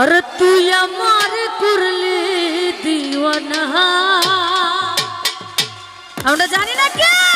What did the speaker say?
আর তুই আমার করলি দিওয়ানা। আমরা জানি না কে।